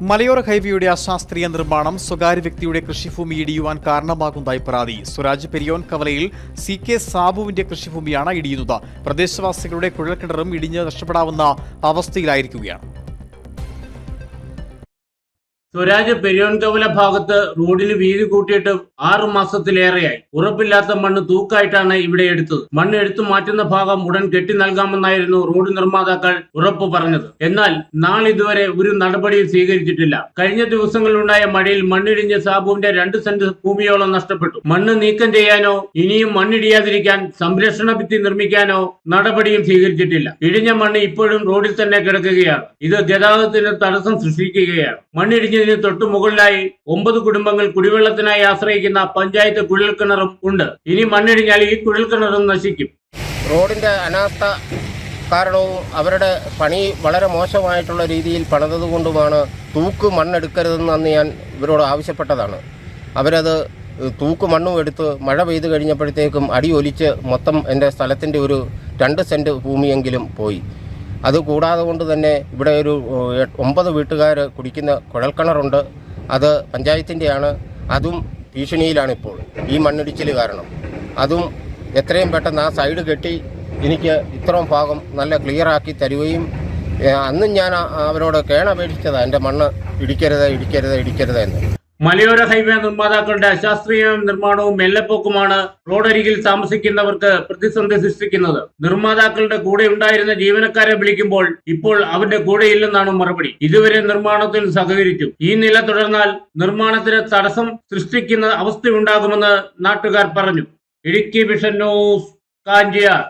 മലയോര ഹൈവേയുടെ അശാസ്ത്രീയ നിർമ്മാണം സ്വകാര്യ വ്യക്തിയുടെ കൃഷിഭൂമി ഇടിയുവാൻ കാരണമാകുന്നതായി പരാതി. സ്വരാജ് പെരിയോൻ കവലയിൽ സി കെ സാബുവിന്റെ കൃഷിഭൂമിയാണ് ഇടിയുന്നത്. പ്രദേശവാസികളുടെ കുഴൽക്കിണറും ഇടിഞ്ഞ് നഷ്ടപ്പെടാവുന്ന അവസ്ഥയിലായിരിക്കുകയാണ്. സ്വരാജ് പെരിയോൻകവല ഭാഗത്ത് റോഡിൽ വീതി കൂട്ടിയിട്ട് ആറു മാസത്തിലേറെയായി. ഉറപ്പില്ലാത്ത മണ്ണ് തൂക്കായിട്ടാണ് ഇവിടെ എടുത്തത്. മണ്ണ് എടുത്തു മാറ്റുന്ന ഭാഗം ഉടൻ കെട്ടി നൽകാമെന്നായിരുന്നു റോഡ് നിർമ്മാതാക്കൾ ഉറപ്പ് പറഞ്ഞത്. എന്നാൽ നാളിതുവരെ ഒരു നടപടിയും സ്വീകരിച്ചിട്ടില്ല. കഴിഞ്ഞ ദിവസങ്ങളിലുണ്ടായ മഴയിൽ മണ്ണിടിഞ്ഞ് സാബുവിന്റെ രണ്ട് സെന്റ് ഭൂമിയോളം നഷ്ടപ്പെട്ടു. മണ്ണ് നീക്കം ചെയ്യാനോ ഇനിയും മണ്ണിടിയാതിരിക്കാൻ സംരക്ഷണ ഭിത്തി നിർമ്മിക്കാനോ നടപടിയും സ്വീകരിച്ചിട്ടില്ല. ഇടിഞ്ഞ മണ്ണ് ഇപ്പോഴും റോഡിൽ തന്നെ കിടക്കുകയാണ്. ഇത് ഗതാഗതത്തിന് തടസ്സം സൃഷ്ടിക്കുകയാണ്. മണ്ണിടിഞ്ഞതിന് തൊട്ടു മുകളിലായി ഒമ്പത് കുടുംബങ്ങൾ കുടിവെള്ളത്തിനായി ആശ്രയിക്കുന്ന പഞ്ചായത്ത് കുഴൽക്കിണറും ഉണ്ട്. ഇനി മണ്ണിടിഞ്ഞാൽ ഈ കുഴൽക്കിണറും നശിക്കും. റോഡിന്റെ അനാസ്ഥ കാരണവും അവരുടെ പണി വളരെ മോശമായിട്ടുള്ള രീതിയിൽ പണിതതുകൊണ്ടുമാണ് തൂക്ക് മണ്ണെടുക്കരുതെന്ന് അന്ന് ഞാൻ ഇവരോട് ആവശ്യപ്പെട്ടതാണ്. അവരത് തൂക്ക് മണ്ണും എടുത്ത് മഴ പെയ്ത് കഴിഞ്ഞപ്പോഴത്തേക്കും അടിയൊലിച്ച് മൊത്തം എന്റെ സ്ഥലത്തിന്റെ ഒരു രണ്ട് സെന്റ് ഭൂമിയെങ്കിലും പോയി. അത് കൂടാതെ കൊണ്ട് തന്നെ ഇവിടെ ഒരു ഒമ്പത് വീട്ടുകാർ കുടിക്കുന്ന കുഴൽക്കിണറുണ്ട്. അത് പഞ്ചായത്തിന്റെയാണ് അതും ഭീഷണിയിലാണിപ്പോൾ. ഈ മണ്ണിടിച്ചിൽ കാരണം. അതും എത്രയും പെട്ടെന്ന് ആ സൈഡ് കെട്ടി എനിക്ക് ഇത്രയും ഭാഗം നല്ല ക്ലിയറാക്കി തരുകയും അന്നും ഞാൻ അവരോട് കേണപേക്ഷിച്ചതാണ് എന്റെ മണ്ണ് ഇടിക്കരുത് ഇടിക്കരുത് ഇടിക്കരുത് എന്ന്. മലയോര ഹൈവേ നിർമ്മാതാക്കളുടെ അശാസ്ത്രീയ നിർമ്മാണവും മെല്ലപ്പോക്കുമാണ് റോഡരികിൽ താമസിക്കുന്നവർക്ക് പ്രതിസന്ധി സൃഷ്ടിക്കുന്നത്. നിർമ്മാതാക്കളുടെ കൂടെ ഉണ്ടായിരുന്ന ജീവനക്കാരെ വിളിക്കുമ്പോൾ ഇപ്പോൾ അവരുടെ കൂടെയില്ലെന്നാണ് മറുപടി. ഇതുവരെ നിർമ്മാണത്തിൽ സഹകരിച്ചു. ഈ നില തുടർന്നാൽ നിർമ്മാണത്തിന് തടസ്സം സൃഷ്ടിക്കുന്ന അവസ്ഥയുണ്ടാകുമെന്ന് നാട്ടുകാർ പറഞ്ഞു. Idukki vision news Kanchiyar.